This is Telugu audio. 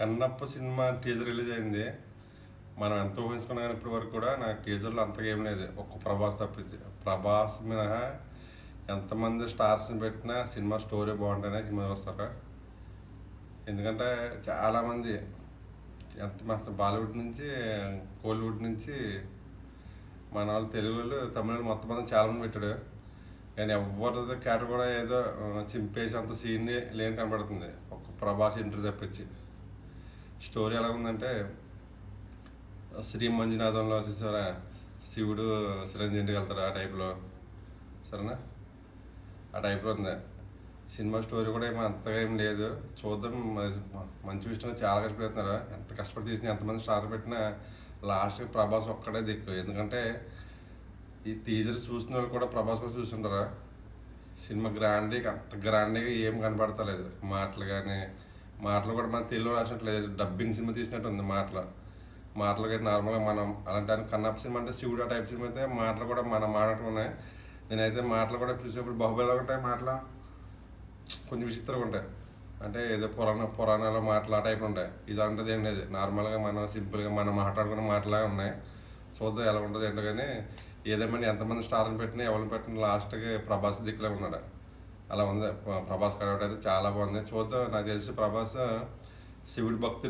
కన్నప్ప సినిమా టీజర్ రిలీజ్ అయింది. మనం ఎంత ఊహించుకున్నా కానీ ఇప్పటి వరకు కూడా నాకు టీజర్లో అంతగా ఏం లేదు. ఒక్క ప్రభాస్ తప్పించి ప్రభాస్ మినహా ఎంతమంది స్టార్స్ని పెట్టినా సినిమా స్టోరీ బాగుంటేనే సినిమా చూస్తారా? ఎందుకంటే చాలామంది ఎంత మస్తు బాలీవుడ్ నుంచి కోలీవుడ్ నుంచి మన వాళ్ళు తెలుగు వాళ్ళు తమిళ మొత్తం మొత్తం మంది చాలామంది పెట్టాడు. కానీ ఎవరిదో క్యాటర్ కూడా ఏదో చింపేసి అంత సీన్ లేని కనబడుతుంది ఒక ప్రభాస్ ఇంటర్ తప్పించి. స్టోరీ ఎలా ఉందంటే శ్రీ మంజునాథంలో చూసారా? శివుడు చిరంజీవి వెళ్తారు ఆ టైప్లో. సరేనా? ఆ టైప్లో ఉంది. సినిమా స్టోరీ కూడా ఏమో అంతగా ఏం లేదు. చూద్దాం. మరి మంచి విషయం చాలా కష్టపడుతున్నారు ఎంత కష్టపడి తీసిన ఎంతమంది స్టార్ పెట్టినా లాస్ట్కి ప్రభాస్ ఒక్కడే దిక్కు. ఎందుకంటే ఈ టీజర్ చూసిన వాళ్ళు కూడా ప్రభాస్ కూడా చూస్తుంటారా సినిమా గ్రాండ్గా అంత గ్రాండ్గా ఏం కనబడతలేదు మాటలు కానీ మాటలు కూడా మన తెలుగు రాసినట్లేదు. డబ్బింగ్ సినిమా తీసినట్టు ఉంది మాటలు. మాటలు కానీ నార్మల్గా మనం అలాంటి కన్నప్ప సినిమా అంటే శివుడు ఆ టైప్ సినిమా అయితే మాటలు కూడా మనం మాట్లాడుకున్నాయి నేనైతే మాటలు కూడా చూసేప్పుడు బాహుబలిలో ఉంటాయి మాటలు. కొంచెం విచిత్రంగా ఉంటాయి. అంటే ఏదో పురాణ పురాణాలు మాటలు ఆ టైప్ ఉంటాయి. ఇదంటది ఏం లేదు. నార్మల్గా మనం సింపుల్గా మనం మాట్లాడుకున్న మాటలాగా ఉన్నాయి. చూద్దాం ఎలా ఉంటుంది ఏంటో కానీ ఏదేమైనా ఎంతమంది స్టార్ని పెట్టినా ఎవరిని పెట్టినా లాస్ట్కి ప్రభాస్ దిక్కులే ఉన్నాడు. అలా ఉంది. ప్రభాస్ కడవట అయితే చాలా బాగుంది. చూద్దాం. నాకు తెలిసి ప్రభాస్ శివుడి భక్తుడు.